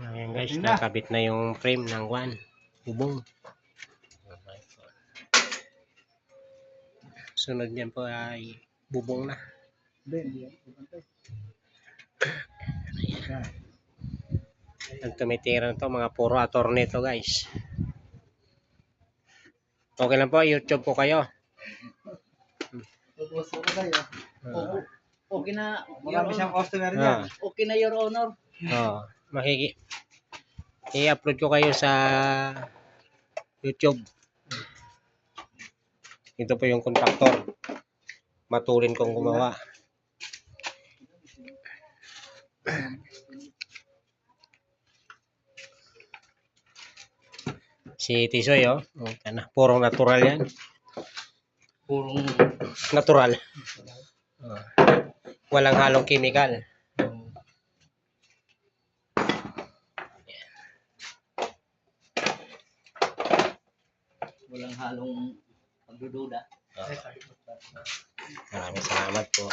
Ayan guys, na. nakabit na yung frame ng one. Bubong. Sunod niyan po ay bubong na. Hindi, hindi yan. Pantay. Yan. Ang tumitira na to, mga puro attorney to guys. Okay lang po, YouTube po kayo. Okay na, Marami siyang customer Ah. niyan. Okay na, Your Honor. Oh, makiki i-upload ko kayo sa YouTube. Ito po yung kontraktor. Matulin kong gumawa. Si Tisoy, oh. Na. Purong natural yan. Purong Natural. Oh. Walang halong chemical. Walang halong pagdududa. Maraming salamat po.